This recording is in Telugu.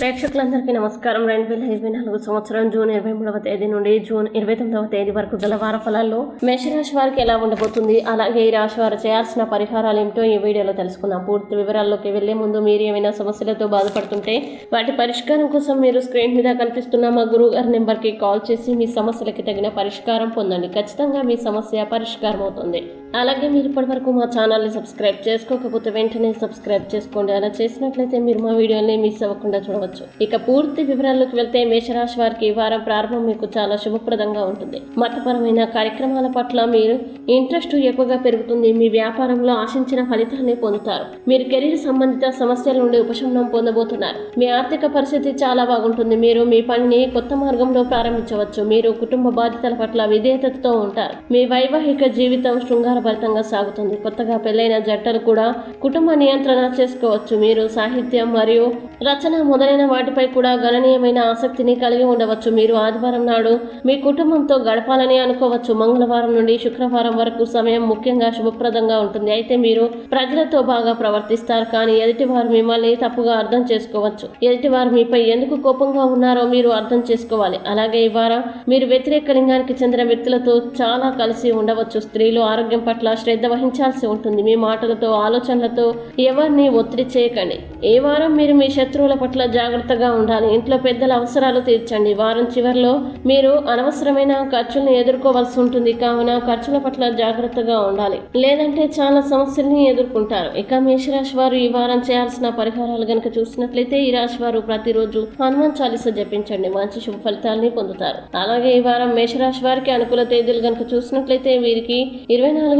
ప్రేక్షకులందరికీ నమస్కారం. రెండు వేల ఇరవై నాలుగు సంవత్సరం జూన్ ఇరవై మూడవ తేదీ నుండి జూన్ ఇరవై తొమ్మిదవ తేదీ వరకు గల వార ఫలాల్లో మేషరాశి వారికి ఎలా ఉండబోతుంది? అలాగే ఈ రాశి వారు చేయాల్సిన పరిహారాలు ఏమిటో ఈ వీడియోలో తెలుసుకుందాం. పూర్తి వివరాల్లోకి వెళ్ళే ముందు మీరు ఏమైనా సమస్యలతో బాధపడుతుంటే వాటి పరిష్కారం కోసం మీరు స్క్రీన్ మీద కనిపిస్తున్న మా గురువు గారి నెంబర్కి కాల్ చేసి మీ సమస్యలకి తగిన పరిష్కారం పొందండి. ఖచ్చితంగా మీ సమస్య పరిష్కారం అవుతుంది అలాగే మీరు ఇప్పటివరకు మా ఛానల్ని సబ్స్క్రైబ్ చేసుకోకపోతే వెంటనే సబ్స్క్రైబ్ చేసుకోండి. అలా చేసినట్లయితే మీరు మా వీడియోని మిస్ అవ్వకుండా చూడవచ్చు. ఇక పూర్తి వివరాల్లోకి వెళ్తే మేషరాశి వారికి ఈ వారం ప్రారంభం మీకు చాలా శుభప్రదంగా ఉంటుంది. మతపరమైన కార్యక్రమాల పట్ల మీరు ఇంట్రెస్ట్ ఎక్కువగా పెరుగుతుంది. మీ వ్యాపారంలో ఆశించిన ఫలితాన్ని పొందుతారు. మీరు కెరీర్ సంబంధిత సమస్యల నుండి ఉపశమనం పొందబోతున్నారు. మీ ఆర్థిక పరిస్థితి చాలా బాగుంటుంది. మీరు మీ పనిని కొత్త మార్గంలో ప్రారంభించవచ్చు. మీరు కుటుంబ బాధ్యతల పట్ల విధేయతతో ఉంటారు. మీ వైవాహిక జీవితం శృంగారభరితంగా సాగుతుంది. కొత్తగా పెళ్ళైన జట్టలు కూడా కుటుంబ నియంత్రణ చేసుకోవచ్చు. మీరు సాహిత్యం మరియు రచన మొదలైన వాటిపై కూడా గణనీయమైన ఆసక్తిని కలిగి ఉండవచ్చు. మీరు ఆదివారం నాడు మీ కుటుంబంతో గడపాలని అనుకోవచ్చు. మంగళవారం నుండి శుక్రవారం వరకు సమయం ముఖ్యంగా శుభప్రదంగా ఉంటుంది. అయితే మీరు ప్రజలతో బాగా ప్రవర్తిస్తారు. కానీ ఎదుటివారు మిమ్మల్ని తప్పుగా అర్థం చేసుకోవచ్చు. ఎదుటివారు మీపై ఎందుకు కోపంగా ఉన్నారో మీరు అర్థం చేసుకోవాలి. అలాగే ఈ వారం మీరు వ్యతిరేక లింగానికి చెందిన వ్యక్తులతో చాలా కలిసి ఉండవచ్చు. స్త్రీలు ఆరోగ్యం పట్ల శ్రద్ధ వహించాల్సి ఉంటుంది. మీ మాటలతో ఆలోచనలతో ఎవరిని ఒత్తిడి చేయకండి. ఈ వారం మీరు మీ శత్రువుల పట్ల జాగ్రత్తగా ఉండాలి. ఇంట్లో పెద్దల అవసరాలు తీర్చండి. వారం చివరిలో మీరు అనవసరమైన ఖర్చులను ఎదుర్కోవాల్సి ఉంటుంది. కావున ఖర్చుల పట్ల జాగ్రత్తగా ఉండాలి. లేదంటే చాలా సమస్యల్ని ఎదుర్కొంటారు. ఇక మేషరాశి వారు ఈ వారం చేయాల్సిన పరిహారాలు కనుక చూసినట్లయితే ఈ రాశి వారు ప్రతిరోజు హనుమాన్ చాలీస జపించండి. మంచి శుభ ఫలితాలని పొందుతారు. అలాగే ఈ వారం మేషరాశి వారికి అనుకూల తేదీలు కనుక చూసినట్లయితే వీరికి ఇరవై నాలుగు